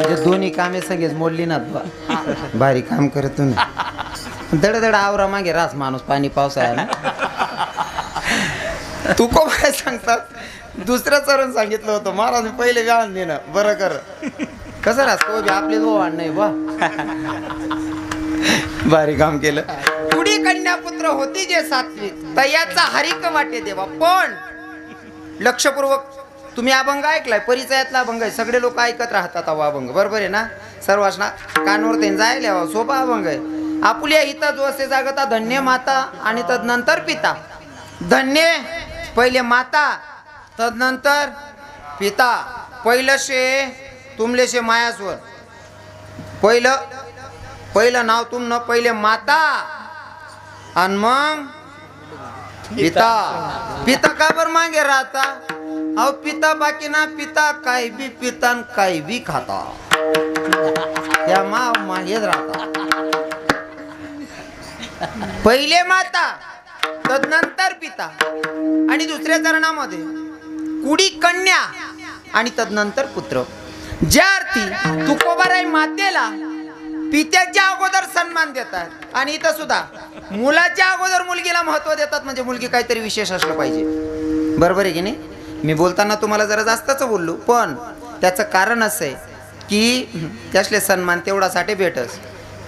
म्हणजे दोन्ही कामे सगळेच मोडली ना बा भारी काम करत तुम्ही. दड दड आवरा मागे रास माणूस पाणी पावसाळ्याला. तू को काय सांगतात? दुसऱ्या चरण सांगितलं होतं महाराज मी पहिले व्यान देणं बरं कर. कसं रास? तो बी आपले वाढ नाही बा भारी काम केलं. पुढे कन्यापुत्र होती जे सात्विक तयाचा हरिक वाटे देवा. पण लक्षपूर्वक तुम्ही अभंग ऐकलाय परिचयातला अभंग आहे. सगळे लोक ऐकत राहतात अहो अभंग. बरोबर आहे ना? सर्वांना कानवर ते जायला हवा सोपा अभंग आहे. आपुल्या हिता जो असे जागता धन्य माता आणि तदनंतर पिता. धन्य पहिले माता तदनंतर पिता. पहिलं शे तुमले शे मायास्वर पहिलं पहिलं नाव तुमनं पहिले माता. आणि मग पिता. पिता का बर मागे राहता? अहो पिता बाकी ना पिता काय बी पिता काय बी खाता. त्या मा मागेच राहता. पहिले माता तदनंतर पिता. आणि दुसऱ्या चरणामध्ये कुडी कन्या आणि तदनंतर पुत्र. ज्या अर्थी तुकोबाराय मातेला पित्याच्या अगोदर सन्मान देतात. आणि इथं सुद्धा मुलाच्या अगोदर मुलगीला महत्त्व देतात. म्हणजे मुलगी काहीतरी विशेष असलं पाहिजे. बरोबर आहे की नाही? मी बोलताना तुम्हाला जरा जास्तच बोललो पण त्याचं कारण असं आहे की त्यासले सन्मान तेवढासाठी भेटस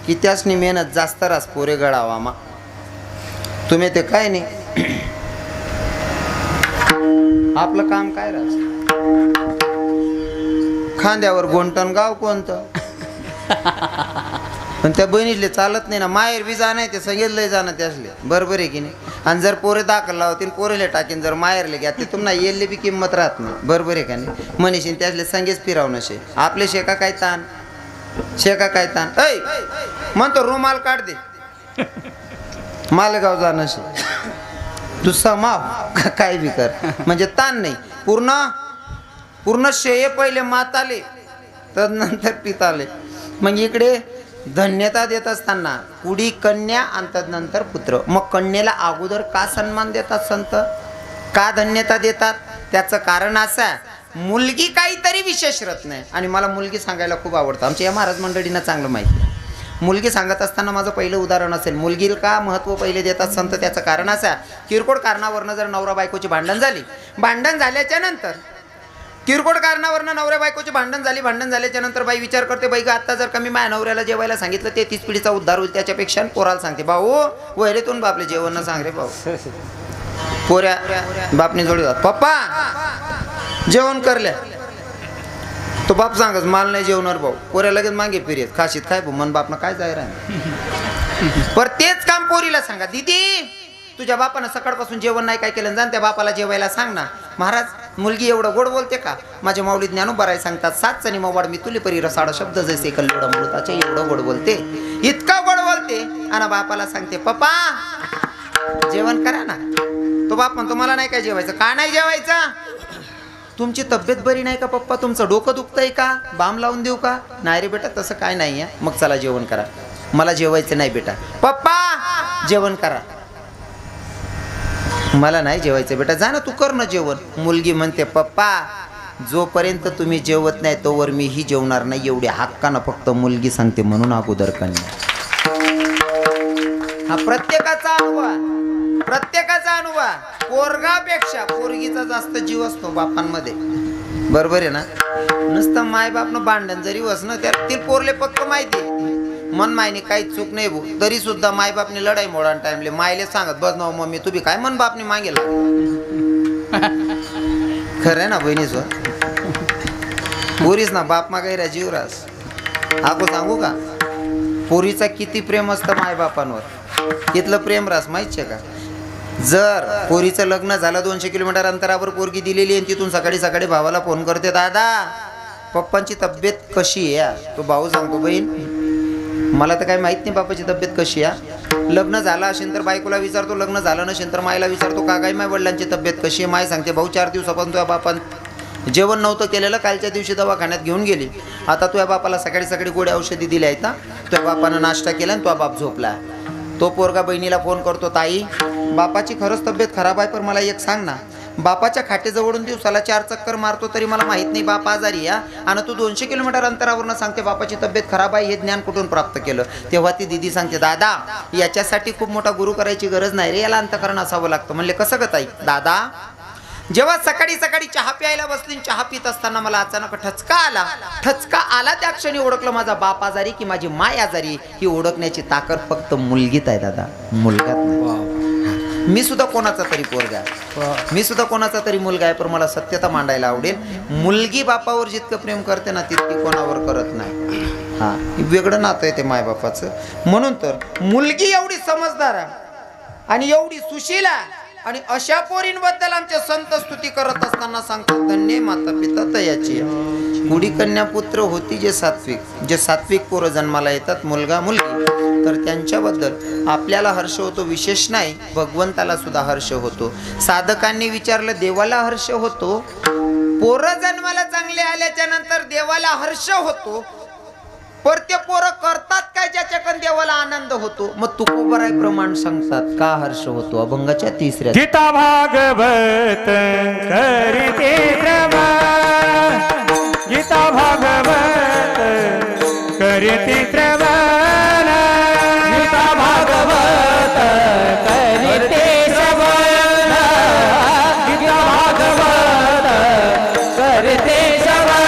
की त्यासनी मेहनत जास्त रास पोरे गळावा मा. तुम्ही ते काय नाही. आपलं काम काय रास? खांद्यावर गोंटण गाव कोणतं? पण त्या बहिणीतले चालत नाही ना माहेर बी जाणं ते ते सांगितलंय जाणं त्यासले बरोबर आहे की नाही? आणि जर पोरे दाखल लावतील पोरेले टाकीन जर माहेरले घ्या ते तुम्हाला येल्ले बी किंमत राहत नाही. बरोबर आहे का नाही? मनीषीन त्यासले संगेच फिराव नशे. आपले शेका काय ताण? शेका काय ताण? ऐ म्हणतो रुमाल काढ दे. मालेगाव जाणं नशे. तू समाव. काय बी कर. म्हणजे ताण नाही. पूर्ण पूर्ण शेये पहिले माताले तदनंतर पिताले. मग इकडे धन्यता देत असताना कुडी कन्या आणि नंतर पुत्र. मग कन्येला अगोदर का सन्मान देतात संत? का धन्यता देतात? त्याचं कारण असं आहे मुलगी काहीतरी विशेष रत्न आहे. आणि मला मुलगी सांगायला खूप आवडतं. आमच्या या महाराज मंडळींना चांगलं माहिती आहे. मुलगी सांगत असताना माझं पहिलं उदाहरण असेल मुलगीला का महत्त्व पहिले देतात संत? त्याचं कारण असं आहे किरकोळ कारणावरनं जर नवरा बायकोची भांडण झाली भांडण झाल्याच्यानंतर किरकोळ कारणावरनं नवऱ्या बायकोची भांडण झाली भांडण झाल्याच्यानंतर बाई विचार करते बाई का आता जर का मी माझ्या नवऱ्याला जेवायला सांगितलं ते तीस पिढीचा उद्धार होईल त्याच्यापेक्षा पोराला सांगते. भाऊ वैरेतून बापले जेवण सांग रे भाऊ. पोऱ्या बापने जोडी जात पप्पा जेवण करल्या. तो बाप सांगच माल नाही जेवणार भाऊ. पोऱ्या लगेच मागे फिरेत खाशीत काय भाऊ? मन बापनं काय जाय पर तेच काम पोरीला सांगा. दिदी तुझ्या बापानं सकाळपासून जेवण नाही काय केलं जाण त्या बापाला जेवायला सांग ना. महाराज मुलगी एवढं गोड बोलते का? माझ्या माऊली ज्ञानोबाराय सांगतात सात चनी मोबाड मी तुले परी रसाडा शब्द जैसे कल्लोडा मृताचे एवढं गोड बोलते. इतकं गोड बोलते. आणि बापाला सांगते पप्पा जेवण करा ना. तो बाप म्हणतो मला नाही काय जेवायचं. का नाही जेवायचं? तुमची तब्येत बरी नाही का पप्पा? तुमचं डोकं दुखतंय का? बाम लावून देऊ का? नाही रे बेटा तसं काय नाही आहे मग चला जेवण करा. मला जेवायचं नाही बेटा. पप्पा जेवण करा. मला नाही जेवायचं बेटा जा ना तू कर ना जेवण. मुलगी म्हणते पप्पा जोपर्यंत तुम्ही जेवत नाही तोवर मी ही जेवणार नाही. एवढ्या हक्कानं फक्त मुलगी सांगते म्हणून अगोदर कन्या. हा प्रत्येकाचा अनुभव प्रत्येकाचा अनुभव पोरगापेक्षा पोरगीचा जास्त जीव असतो बापांमध्ये. बरोबर आहे ना? नुसतं मायबापनं भांडण जरी वसणं त्यात ते पोरले पक्क माहिती आहे. मन मायने काही चूक नाही भाऊ तरी सुद्धा मायबापने लढाई मोडान टाइमले मायले सांगत बस ना हो मम्मी तुम्ही काय मन बापने मागेल खरं आहे ना बहिणी स्व पोरीस ना बाप मागायला जीवरास. आगो सांगू का? पोरीचा किती प्रेम असतं मायबापांवर. इथलं प्रेम रास माहिती आहे का? जर पोरीचं लग्न झालं दोनशे किलोमीटर अंतरावर पोरगी दिलेली आहे तिथून सकाळी सकाळी भावाला फोन करते दादा पप्पांची तब्येत कशी आहे या?" तो भाऊ सांगतो बहीण मला तर काही माहीत नाही बापाची तब्येत कशी आहे. लग्न झालं असेल तर बायकोला विचारतो लग्न झालं नसेल तर मायला विचारतो का काय माय वडिलांची तब्येत कशी आहे? माय सांगते भाऊ चार दिवसापासून तुझ्या बापान जेवण नव्हतं केलेलं कालच्या दिवशी दवाखान्यात घेऊन गेली. आता तुझ्या बापाला सकाळी सकाळी गोडी औषधी दिल्या आहेत ना तुझ्या बापानं नाश्ता केला आणि तुझा बाप झोपला. तो पोरगा बहिणीला फोन करतो ताई बापाची खरंच तब्येत खराब आहे पण मला एक सांग ना बापाच्या खाटेजवळून दिवसाला चार चक्कर मारतो तरी मला माहीत नाही बाप आजारी या आणि तू दोनशे किलोमीटर अंतरावरनं सांगते बापाची तब्येत खराब आहे हे ज्ञान कुठून प्राप्त केलं? तेव्हा ती दिदी सांगते दादा याच्यासाठी खूप मोठा गुरु करायची गरज नाही रे याला अंतकरण असावं लागतं. म्हणले कसं ग ताई? दादा जेव्हा सकाळी सकाळी चहा प्यायला बसली आणि चहा पित असताना मला अचानक ठचका आला. ठचका आला त्या क्षणी ओळखलं माझा बाप आजारी की माझी माय आजारी ही ओळखण्याची ताकद फक्त मुलगीत आहे दादा. मुलगात नाही. मी सुद्धा कोणाचा तरी पोरगा आहे. मी सुद्धा कोणाचा तरी मुलगा आहे पण मला सत्यता मांडायला आवडेल. मुलगी बापावर जितकं प्रेम करते ना तितकी कोणावर करत नाही. हा वेगळं नातं आहे ते मायबापाचं. म्हणून तर मुलगी एवढी समजदार आणि एवढी सुशीला आणि अशा पोरींबद्दल आमचे संत स्तुती करत असताना सांगतात धन्य माता पिता तयाची गुढी कन्या पुत्र होती जे सात्विक. जे सात्विक पोरं जन्माला येतात मुलगा मुलगी. तर त्यांच्याबद्दल आपल्याला हर्ष होतो विशेष नाही भगवंताला सुद्धा हर्ष होतो. साधकांनी विचारलं देवाला हर्ष होतो? पोरं जन्माला चांगले आल्याच्यानंतर देवाला हर्ष होतो? पर ते पोरं करतात काय ज्याच्याकडून देवाला आनंद होतो? मग तुकोबराय प्रमाण सांगतात का हर्ष होतो? अभंगाच्या तिसऱ्या गीता भागवत करते गीता भागवत करीती श्रवण. गीता भागवत करीते श्रवण. गीता भागवत करते श्रवण.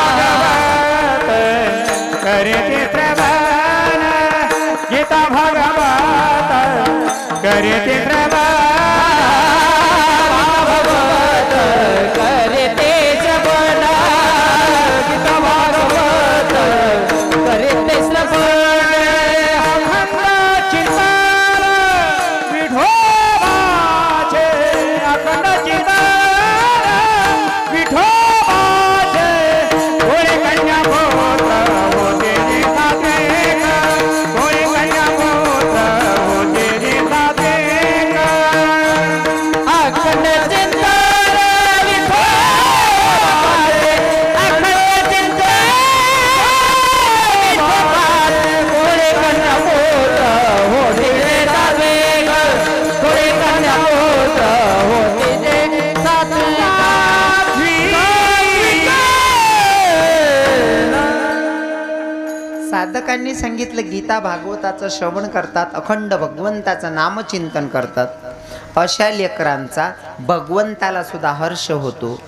भागवत करते श्रवण गीता भागवत करते त्यांनी सांगितलं गीता भागवताचं श्रवण करतात अखंड भगवंताचं नामचिंतन करतात. अशा लेकरांचा भगवंताला सुद्धा हर्ष होतो.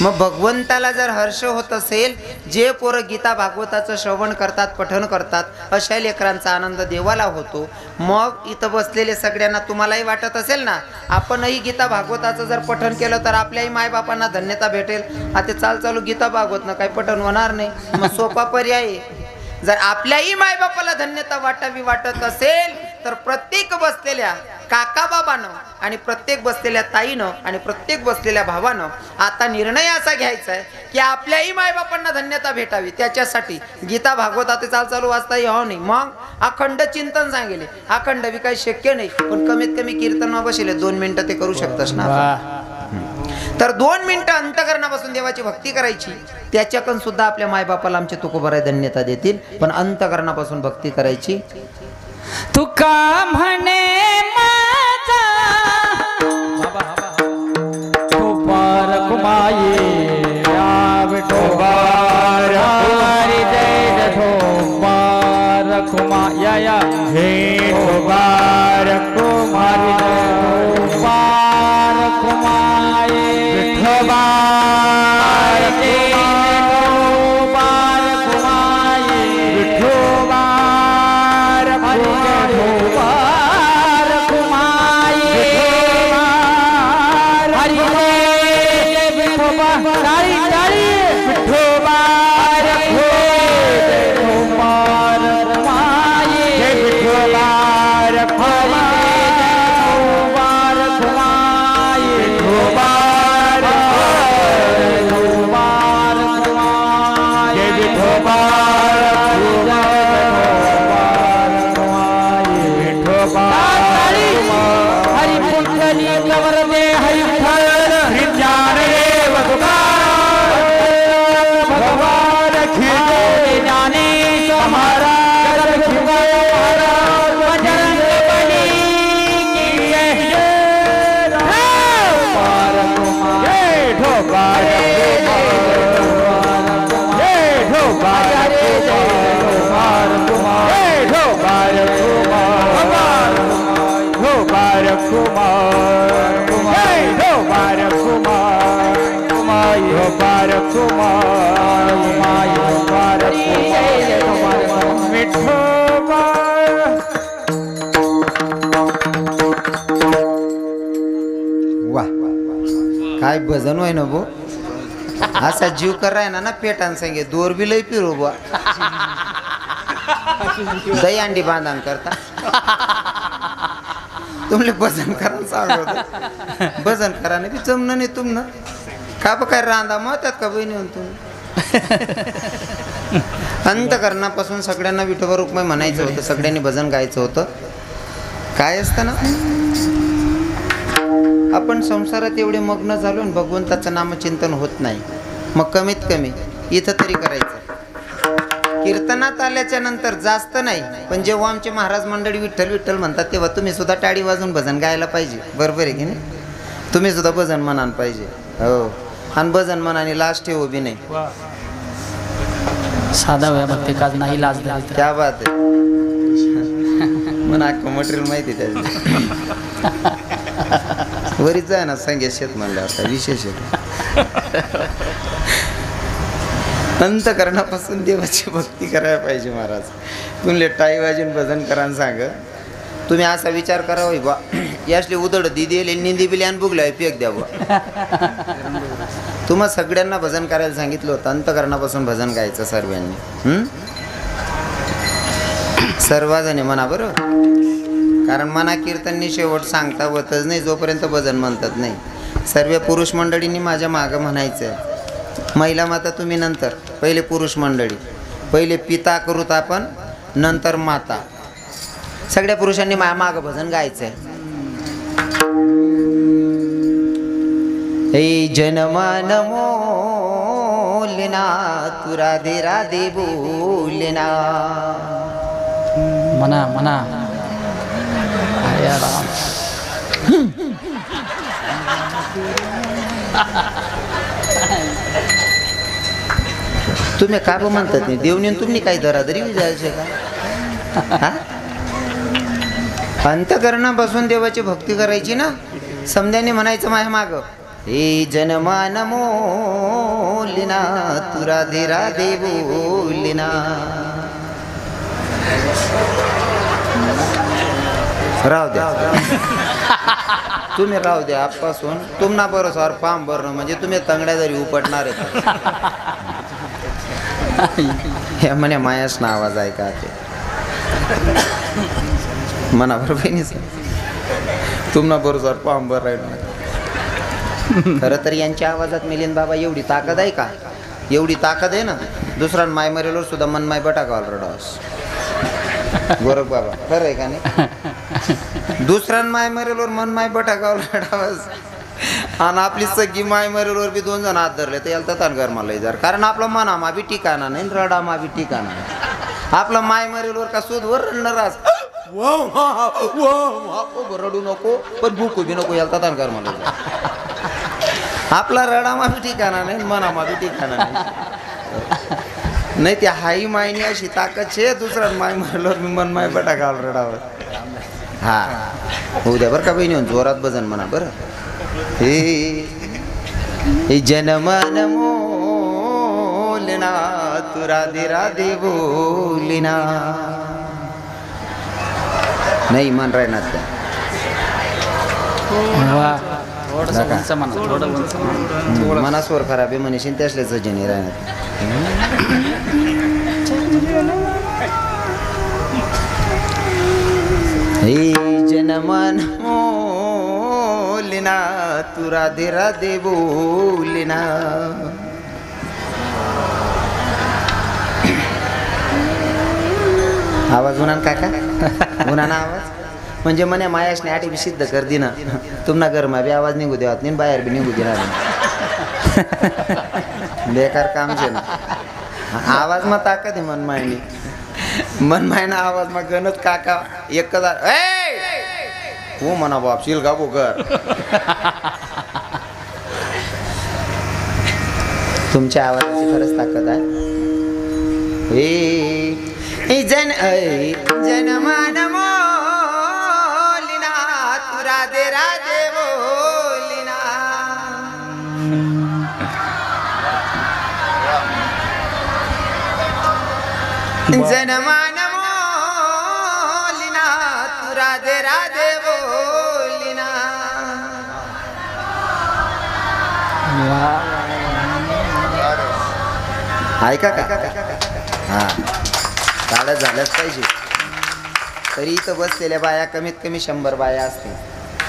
मग भगवंताला जर हर्ष होत असेल जे पोरं गीता भागवताचं श्रवण करतात पठण करतात अशा लेकरांचा आनंद देवाला होतो. मग इथं बसलेले सगळ्यांना तुम्हालाही वाटत असेल ना आपणही गीता भागवताचं जर पठण केलं तर आपल्याही मायबापांना धन्यता भेटेल. आता चाल चालू गीता भागवतनं काही पठण होणार नाही. मग सोपा पर्याय जर आपल्याही मायबापाला धन्यता वाटावी वाटत असेल तर प्रत्येक बसलेल्या काका बाबानं आणि प्रत्येक बसलेल्या ताईनं आणि प्रत्येक बसलेल्या भावानं आता निर्णय असा घ्यायचा आहे की आपल्याही मायबापांना धन्यता भेटावी. त्याच्यासाठी गीता भागवतात चाल चालू वाचता यावं नाही? मग? अखंड चिंतन सांगेले. अखंड बी काही शक्य नाही पण कमीत कमी कीर्तन बसले. दोन मिनिटं ते करू शकतस ना. तर दोन मिनिटं अंतकरणापासून देवाची भक्ती करायची त्याच्याकडून सुद्धा आपल्या मायबापाला आमचे तुकोबराय धन्यता देतील. पण अंतकरणापासून भक्ती करायची. तुका म्हणे कुमाये कुमारी हे ठोबार कुमारी विठोबार भजन होय ना भो असा जीव कराय ना ना पेटान सांगे दोर बी लय पिरो बुवा. दही अंडी बांधान करता. तुमले भजन करा सांगतो भजन करा नाही बी जमणं नाही तुमनं. का बं काय रांदा मग त्यात का बहिणी तुम्ही? अंतकरणापासून सगळ्यांना विठोबा रुक्मय म्हणायचं होतं सगळ्यांनी भजन गायचं होतं. काय असतं ना? आपण संसारात एवढे मग्न झालो आणि भगवंताचं नामचिंतन होत नाही. मग कमीत कमी इथं तरी करायचं. कीर्तनात आल्याच्यानंतर जास्त नाही पण जेव्हा आमचे महाराज मंडळी विठ्ठल विठ्ठल म्हणतात तेव्हा तुम्ही सुद्धा टाळी वाजून भजन गायला पाहिजे. बरोबर आहे की नाही? तुम्ही सुद्धा भजन म्हणान पाहिजे. हो. आणि भजन म्हणाने लास्ट ठेवू बी नाही. साधा वया भक्ती काज नाही लाज क्या बात आहे. मला मटेरियल माहिती त्याची वरीच आहे ना संगीत शेत म्हणल्यावर आता विशेष आहे. अंतकरणापासून देवाची भक्ती करायला पाहिजे महाराज. तुमले टाई वाजून भजन करा आणि सांग. तुम्ही असा विचार करा होय बा यासले उदड दिदी निंदी बिली आणि बुगल्या पेक द्या बा तुम्हा सगळ्यांना भजन करायला सांगितलं होतं अंतकरणापासून भजन गायचं सर्वांनी. हं? म्हणा बरं. कारण मना कीर्तननी शेवट सांगता होतच नाही जोपर्यंत भजन म्हणतात नाही. सर्व पुरुष मंडळींनी माझ्या मागं म्हणायचं. आहे महिला माता तुम्ही नंतर. पहिले पुरुष मंडळी. पहिले पिता करूत आपण नंतर माता. सगळ्या पुरुषांनी मा मागं भजन गायचं आहे हे जनमान मोलिना तू राधे राधे बोलिना म्हणा म्हणा राम तुम्ही का म्हणतात नाही. देवनी तुम्ही काही दरादरी विचारायचे का? अंतकरणापासून देवाची भक्ती करायची ना? समध्याने म्हणायचं माझ्या माग. हे जनमान मोलिना तुरा राधे देवोलिना राहू द्या. तुम्ही राहू द्या आजपासून. तुम्हाला बरं सर फॉर्म भरणं म्हणजे तुम्ही तंगड्या जरी उपटणार हे म्हणे मायाच ना आवाज ऐका ते? मना बरोबर नाही सर तुम्हाला बरोबर सर फॉर्म भर खरं तर यांच्या आवाजात मिलिंद बाबा एवढी ताकद आहे का? एवढी ताकद आहे ना? दुसरा माय मरेलवर सुद्धा मन माय बटाका रडास गोरख बाबा खरं आहे का नाही? दुसऱ्या माय मरेलोर मन माय बटाकावर रडावस आणि आपली सगळी माय मरेलोर बी दोन जण हात धरले तर याला तान मला जर. कारण आपलं मनामा बी ठिकाणा नाही रडामा बी ठिकाणा नाही. आपलं माय मरेलोर का शोधवर रडणारास रडू नको पण भूकू बी नको याला तान मला आपला रडामा बी ठिकाणा नाही मनामा बी ठिकाणा नाही. नाही ते हाई मायनी अशी ताकद छे दुसरा माय मारल्यावर मी मन माय बटा घाल रडावर हा. होऊ द्या बरं का बहिणी जोरात भजन म्हणा बरं. हे हे जनमन मोलना तू राधे राधे बोलिना. नाही मन उंच म्हणा मनास्वर खराब आहे म्हणशील त्यासल्याच जनी राहणार. जनमन मोलिना तू राधे राधे बोलिना आवाज उन्हान काका उन्हाना आवाज म्हणजे म्हणे मायाशने आठ बी सिद्ध कर दिना तुम्हाला गरमा बी आवाज निघू देवात नाही बाहेर बी निघू देणार बेकार काम छे ना आवाज मग ताकद आहे मांडली मनमायना आवाज मग गणत काका एक हो म्हणा बाप शिलगा गाबो तुमच्या आवाजाची खरंच ताकद आहे. हे हे जन ऐ, जनमान मोलिना तू राधे राधे बोलिना जनमान मोलिना तू राधे राधे बोलिना. ऐका का? हा. काळं झालंच पाहिजे. तरी इथं बसलेल्या बाया कमीत कमी शंभर बाया असतील.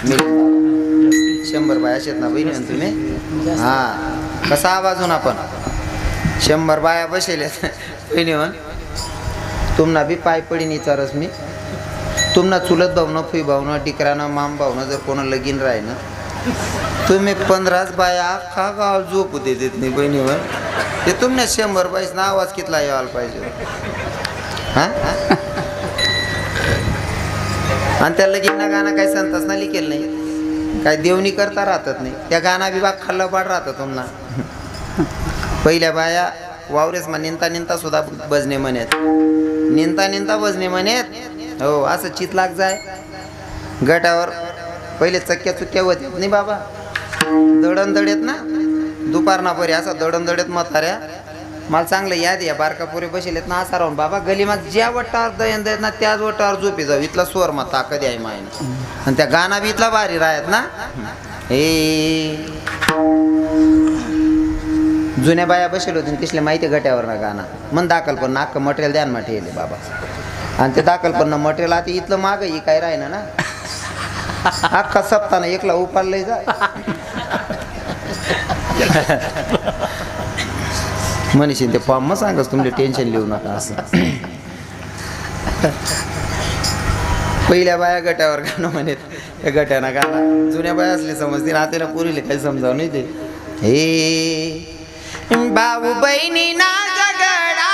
मी शंभर बाया आहेत ना बहिणी म्हणतो तुम्ही हा. कसा आवाज होऊन आपण शंभर बाया बसेल बहिणी तुमना बी पाय पडीन विचारस मी। तुमना चुलत भावनं फुई भावनं टिकरानं माम भावनं जर कोणा लगीन राहिनं तुम्ही पंधराच बाया अख्खा गाव झोपू देत नाही बहिणीवर। ते तुमने शंभर बाईस ना आवाज कितला यायला पाहिजे? हा? आणि त्या लगीन गाणं काही संतास ना लिखेल नाही. काय देवणी करता राहतात नाही. त्या गाणा विभाग खाल्लं पाड राहतं तुम्हाला पहिल्या बाया वावरेस मा निंता निंता सुद्धा बजणे म्हणत निंता निंता बजणे म्हणेत हो असं चित लाग जाय. गटावर पहिले चक्क्या चुक्क्या होत नाही बाबा. दडण दडेत ना. दुपारना परी असा दडण दडेत म्हाताऱ्या. मला चांगलं याद या बारकापुरे बसेलेत ना असा राहून. बाबा गलीमा ज्या वटावर दयन देत ना त्याच वट्टावर झोपी जाऊ. इथला स्वर मग ताकद आहे मायन आणि त्या गाणा बी इथला भारी राहत ना. हे जुन्या बाया बसेल होते तिसले माहिती गट्यावर ना गाणं. मन दाखल पण नाक मटेरियल द्या ना ठेवले बाबा. आणि ते दाखल पण ना मटेरियल आता इथलं माग ही काय राहिना ना? अख्खा सप्ताना एकला उपाडलंय जा म्हणशील ते फॉर्म मग सांगच तुमले टेन्शन लिहू नका असं. पहिल्या बाया गट्यावर गाणं म्हणेत या गट्यानं गाणं. जुन्या बाया असले समजतील आतेला पुरीले काही समजावं नाही ते. हे भाऊ बहिणी ना झगडा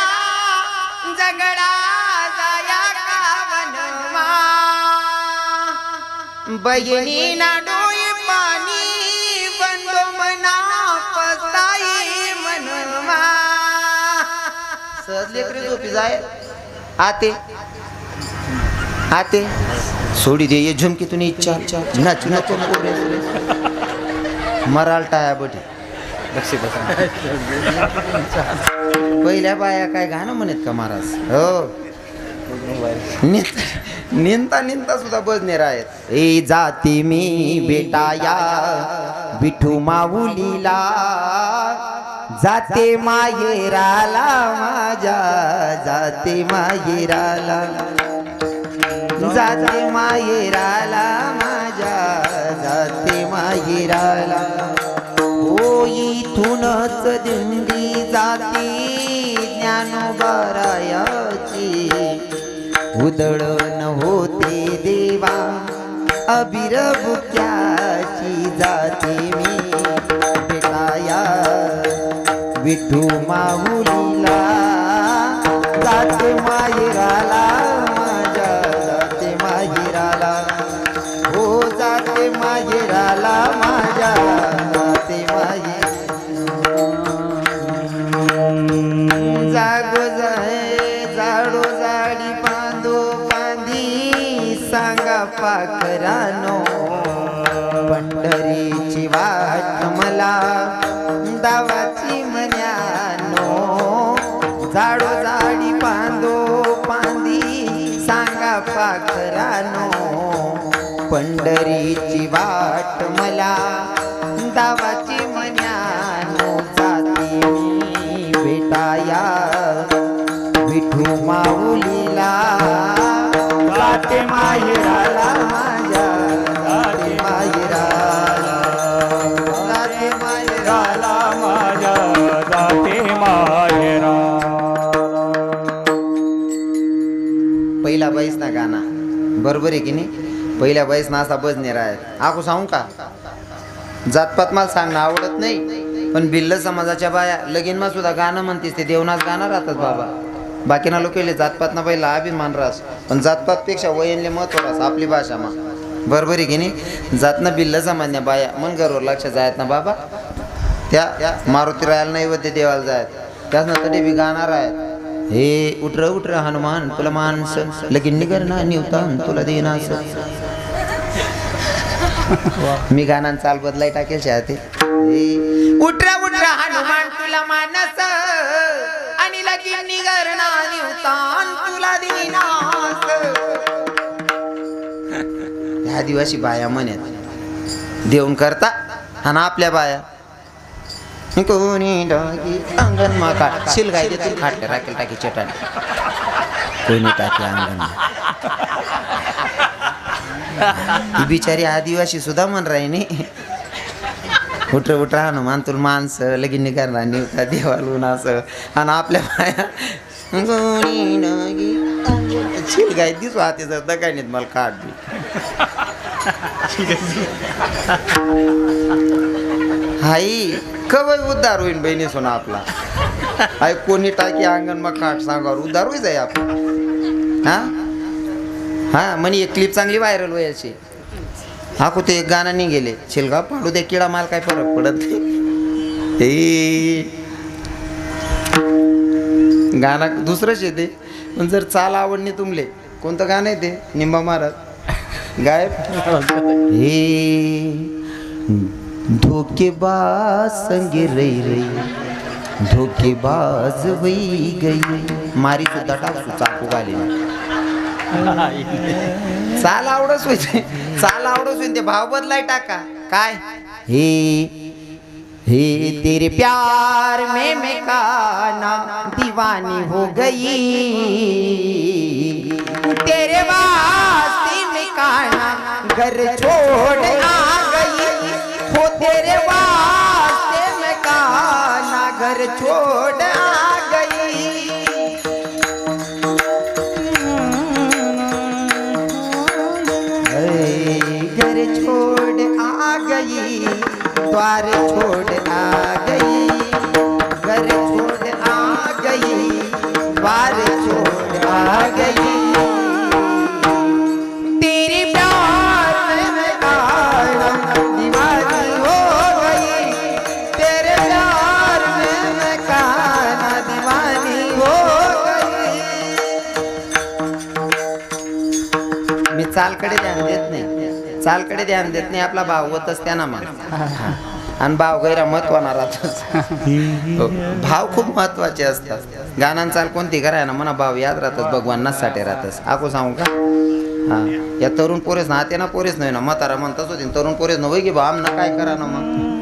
जगडा जाया कावनमा बहिणी ना डोळे पाणी बंदो मना पस्ताई मनवा. सहज लेकरी झोपी जाय. आते. आते. सोडी दे ये झुमकीतून इच्छा नाच नको मराल टाया बटी. पहिल्या बाया काय गाणं म्हणत का महाराज? हो. निंता निंता सुद्धा बजनेर आहेत. ए जाती मी बेटाया बिठू माऊलीला. जाते मायेराला माझ्या जाते मायेराला जाते मायेराला माझ्या जाते मायेराला इथूनच दिंडी जाती ज्ञानोबारायाची. उदळण होते देवा अबिर बुक्याची जाते मी. भेटाया विठू माऊलीला जाते मायराला. मला दावाची मन्यानो जाती मी भेटाया विठू माऊलीला वाटे माहिराला माझ्या. माहिराला माहिराला माझ्या. पहिला बैस ना गाणा. बरोबर आहे की नाही? पहिल्या बैस ना असा बजनेर आहे. आखू सांगू का? जातपात मला सांगणं आवडत नाही. पण भिल्ल समाजाच्या बाया लगीनमा सुद्धा गाणं म्हणतेस ते देवनाच गाणं राहतात बाबा. बाकीना लोक जातपात ना पहिला अभिमान राहस पण जातपात पेक्षा वयनले महत्त्व राहस आपली भाषा मा. बरोबर आहे की नाही? जातनं बिल्ल सामान्य बाया मन घरवर लक्षात जायत ना बाबा. त्या त्या मारुती रायाला नैवेद्य देवाला जायत. त्याच ना तरी बी गाणार आहेत हे उठर उठर हनुमान तुला माणसं लगीन निगर ना निवतान तुला देणार मी गाणं चाल बदलाय टाकेल शाळेत. उठरा उठरा हनुमान तुला मानस. आणि लगी निगरणा ना निवतान दिनास. त्या आदिवासी बाया म्हणत देऊन करता आणि आपल्या बाया. कोणी डागी अंगण माका शिलगाय देतील खाटले राखेल टाकी चटाने. कोणी टाकी अंगण ही बिचारी आदिवासी सुद्धा म्हण राहिनी उठ उठ राहणं तुला माणसं लगीन निघणार निवका देवालून असं. आणि आपल्या बाया गाय दिसू हाती काय नाहीत मला काढ दे हाई कवय उद्धार होईन बहिणी सोना आपला. आई कोणी टाकी अंगण मग काठ सांगावर. उद्धार होई आहे आपण हा? हां म्हणे एक क्लिप चांगली व्हायरल व्हायची हा कुठे एक गाणं नाही गेले शिलगाव पाडू दे किडा माल काय फरक पडत नाही. हे. गाणं दुसरंच येते पण जर चाल आवडणे तुमले कोणतं गाणं आहे ते? निंबा महाराज. गायब? हे. धोकेबाज संगे रई रई. धोकेबाज वई गई. मारी सुद्धा टाकू चाकू घाली चाल आवडच होते चाल आवडच होईन ते. भाव बदलाय टाका. काय? हे हे तेरे प्यार में मैं काना दीवानी हो गई। तेरे वास्ते में काना घर छोड़ आ गई। हो तेरे वास्ते में काना घर छोड़ द्वार छोड़ आ गई घर छोड़ आ गई द्वार छोड़ आ गई। तेरे प्यार में दीवानी हो गई तेरे प्यार में मैं काना दीवानी हो गई। मी चालकडे ध्यान देत नाही चालकडे ध्यान देत नाही आपला भाव होतच त्यांना मग आणि भाव गैरा महत्वाना राहतोच भाव खूप महत्त्वाचे असतात गाणं चाल कोणती कराय ना म्हणा भाव याद राहतात भगवाननाच साठी राहतस आको सांगू का हा या तरुण पोरेस ना ते ना पोरेस नाही ना म्हातारा म्हणतच होती तरुण पोरेस नव्हे की भाव आमना काय करा ना मग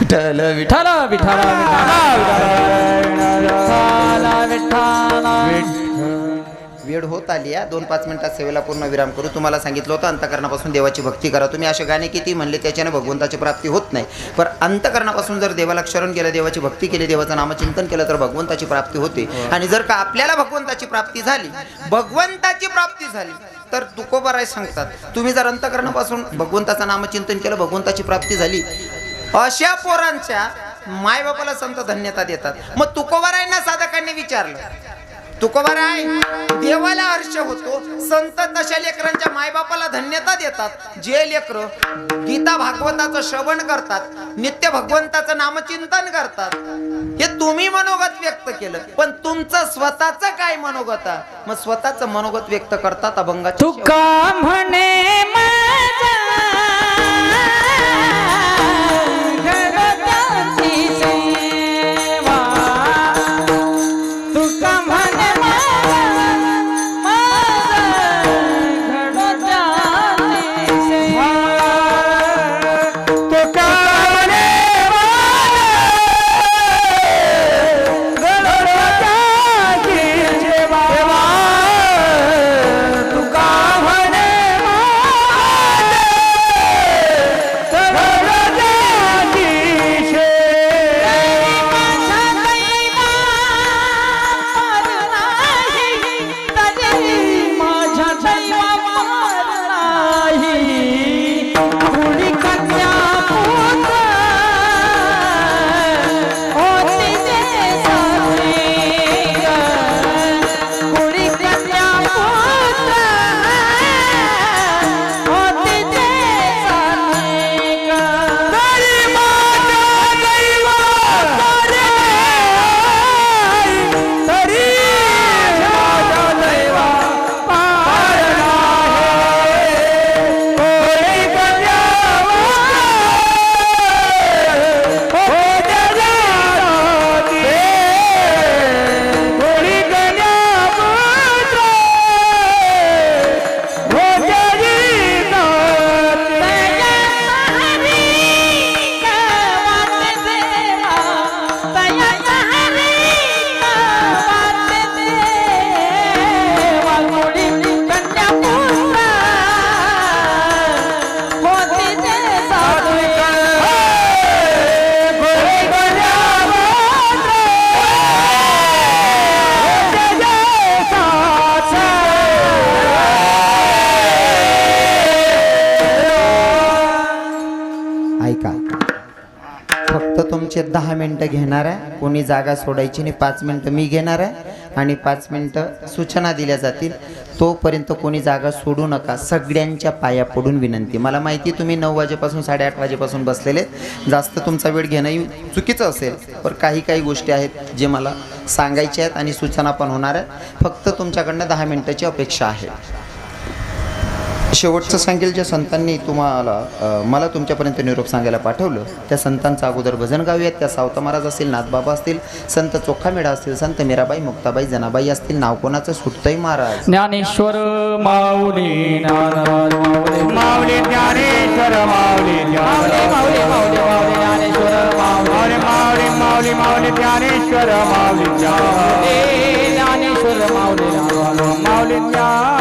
विठ्ठल विठ्ठल विठ्ठल विठ्ठल विठ्ठल विठ्ठल वेळ होत आली आहे. दोन पाच मिनिटात सेवेला पूर्ण विराम करू. तुम्हाला सांगितलं होतं अंतकरणापासून देवाची भक्ती करा. तुम्ही असे गाणे किती म्हणले त्याच्याने भगवंताची प्राप्ती होत नाही. पण अंतकरणापासून जर देवाला क्षरण केलं देवाची भक्ती केली देवाचं नामचिंतन केलं तर भगवंताची प्राप्ती होते. आणि जर का आपल्याला भगवंताची प्राप्ती झाली भगवंताची प्राप्ती झाली तर तुकोबाराय सांगतात तुम्ही जर अंतकरणापासून भगवंताचं नामचिंतन केलं भगवंताची प्राप्ती झाली अशा पोरांच्या मायबापाला संत धन्यता देतात. मग तुकोबारायांना साधकांनी विचारलं तुकोबाराय देवाला हर्ष होतो. संत तशा लेकरांच्या मायबापाला धन्यता देतात. जे लेकर गीता भागवताचं श्रवण करतात नित्य भगवंताचं नामचिंतन करतात. हे तुम्ही मनोगत व्यक्त केलं पण तुमचं स्वतःच काय मनोगत? मग स्वतःच मनोगत व्यक्त करतात अभंगाच्या तुका म्हणे मिनटं घेणार आहे. कोणी जागा सोडायची नाही पाच मिनटं मी घेणार आहे आणि पाच मिनटं सूचना दिल्या जातील. तोपर्यंत कोणी जागा सोडू नका. सगळ्यांच्या पाया पडून विनंती. मला माहिती तुम्ही नऊ वाजेपासून साडेआठ वाजेपासून बसलेले जास्त तुमचा वेळ घेणंही चुकीचं असेल. पण काही काही गोष्टी आहेत जे मला सांगायच्या आहेत आणि सूचना पण होणार आहेत. फक्त तुमच्याकडनं दहा मिनटाची अपेक्षा आहे. शेवटचं सांगेल ज्या संतांनी तुम्हाला मला तुमच्यापर्यंत निरोप सांगायला पाठवलं त्या संतांचं अगोदर भजन गावी आहेत त्या सावता महाराज असतील नाथबाबा असतील संत चोखामेढा असतील संत मीराबाई मुक्ताबाई जनाबाई असतील नाव कोणाचं? सुटतंय महाराज. ज्ञानेश्वर माऊली ज्ञानेश्वर माऊली ज्ञानेश्वर माऊली ज्ञानेश्वर माऊली. माऊली ज्ञान.